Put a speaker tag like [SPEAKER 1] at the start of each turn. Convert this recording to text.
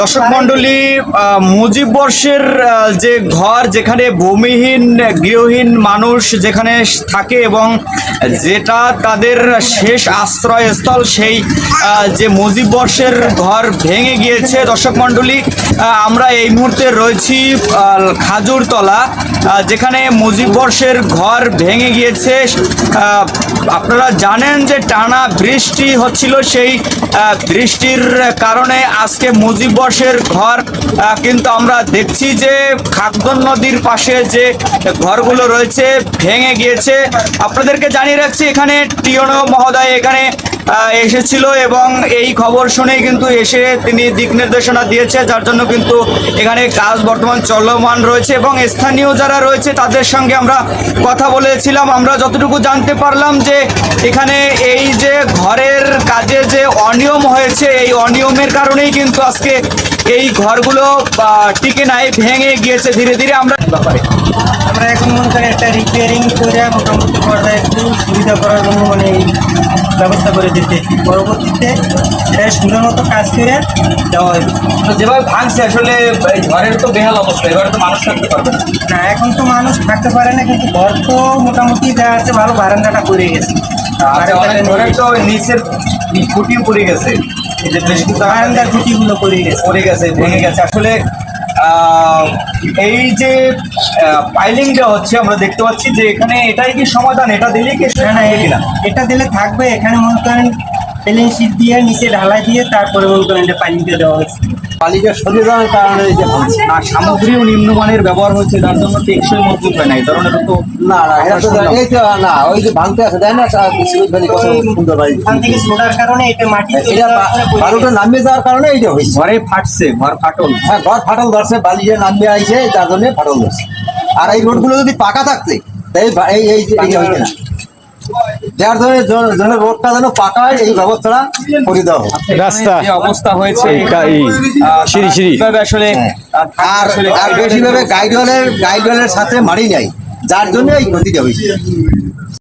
[SPEAKER 1] দর্শক মন্ডলী মুজিব বর্ষের যে ঘর যেখানে ভূমিহীন গৃহহীন মানুষ যেখানে থাকে এবং যেটা তাদের শেষ আশ্রয়স্থল সেই যে মুজিব বর্ষের ঘর ভেঙে গিয়েছে। দর্শক মন্ডলী আমরা এই মুহূর্তে রয়েছি খাজুরতলা। যেখানে মুজিব বর্ষের ঘর ভেঙে গিয়েছে। আপনারা জানেন যে টানা বৃষ্টি হচ্ছিল, সেই বৃষ্টির কারণে আজকে মুজিব বর্ষের ঘর কিন্তু আমরা দেখছি যে খাগদন নদীর পাশে যে ঘরগুলো রয়েছে, ভেঙে গিয়েছে। আপনাদেরকে জানিয়ে রাখছি, এখানে টিয়নো মহোদয় এখানে এসেছিল এবং এই খবর শুনেই কিন্তু এসে তিনি দিক নির্দেশনা দিয়েছে, যার জন্য কিন্তু এখানে কাজ বর্তমান চলমান রয়েছে এবং স্থানীয় যারা রয়েছে তাদের সঙ্গে আমরা কথা বলেছিলাম। আমরা যতটুকু জানতে পারলাম যে এখানে এই যে ঘরের কাজে যে অনিয়ম হয়েছে, এই অনিয়মের কারণেই কিন্তু আজকে এই ঘরগুলো টিকে নাই ভেঙে গিয়েছে ধীরে ধীরে আমরা ব্যাপারে।
[SPEAKER 2] আমরা এখন মনে করি একটা রিপেয়ারিং করে মোটামুটি পর্দায় একটু সুবিধা করার জন্য মানে ব্যবস্থা করে দিতেছি পরবর্তীতে এটা সুন্দর মতো কাজ করে দেওয়া হবে।
[SPEAKER 1] তো যেভাবে ভাঙছে আসলে এই ঘরের তো বেহাল অবস্থা এবারে তো মানুষ থাকতে পারবে না।
[SPEAKER 2] না এখন তো মানুষ থাকতে পারে না কিন্তু ঘর তো মোটামুটি যা আছে ভালো বারান্দাটা করে গেছে।
[SPEAKER 1] আর ঘরের তো নিচের খুঁটি পড়ে গেছে। এই যে
[SPEAKER 2] বারান্দার খুঁটিগুলো করে গেছে
[SPEAKER 1] পড়ে গেছে ভেঙে গেছে। আসলে এই যে পাইলিংটা হচ্ছে আমরা দেখতে পাচ্ছি যে এখানে এটাই কি সমাধান? এটা দিলেই কি
[SPEAKER 2] না না এটা দিলে থাকবে। এখানে মনে করেন পেলিং শীট দিয়ে নিচে ঢালাই দিয়ে তারপরে মনে করেন এটা পাইলিংটা দেওয়া হচ্ছে
[SPEAKER 3] সরে যাওয়ার কারণে যে।
[SPEAKER 1] আর সামগ্রীও নিম্নমানের ব্যবহার হচ্ছে তার জন্য টেকসই মজবুত হয় না এই ধরনের তো
[SPEAKER 3] না না এটা তো এই তো না ওই যে ভাঙতে আছে দেয় না কত সুন্দর বাড়ি
[SPEAKER 2] থেকে কারণে এটা মাটি
[SPEAKER 3] এটা
[SPEAKER 2] যাওয়ার
[SPEAKER 3] বারোটা নামিয়ে যাওয়ার কারণে এইটা হয়েছে।
[SPEAKER 1] ঘরে ফাটছে ঘর ফাটল।
[SPEAKER 3] হ্যাঁ ঘর ফাটল ধরছে বালিটা নামিয়ে আইছে যার জন্য ফাটল ধরছে। আর এই রোডগুলো যদি পাকা থাকতে তাই এই এই এই যে এই হইতে না যার জন্য জন্য রোডটা যেন পাকা হয় এই ব্যবস্থাটা করে দেওয়া
[SPEAKER 4] রাস্তা।
[SPEAKER 1] অবস্থা হয়েছে।
[SPEAKER 4] সিঁড়ি, সিঁড়ি।
[SPEAKER 1] আসলে
[SPEAKER 3] হ্যাঁ।
[SPEAKER 1] থাকবে
[SPEAKER 3] আর
[SPEAKER 1] আসলে
[SPEAKER 3] আর বেশিভাবে গাইডওয়ালের গাইডওয়ালের সাথে মারি নাই। যার জন্য এই ক্ষতিটা হয়েছে।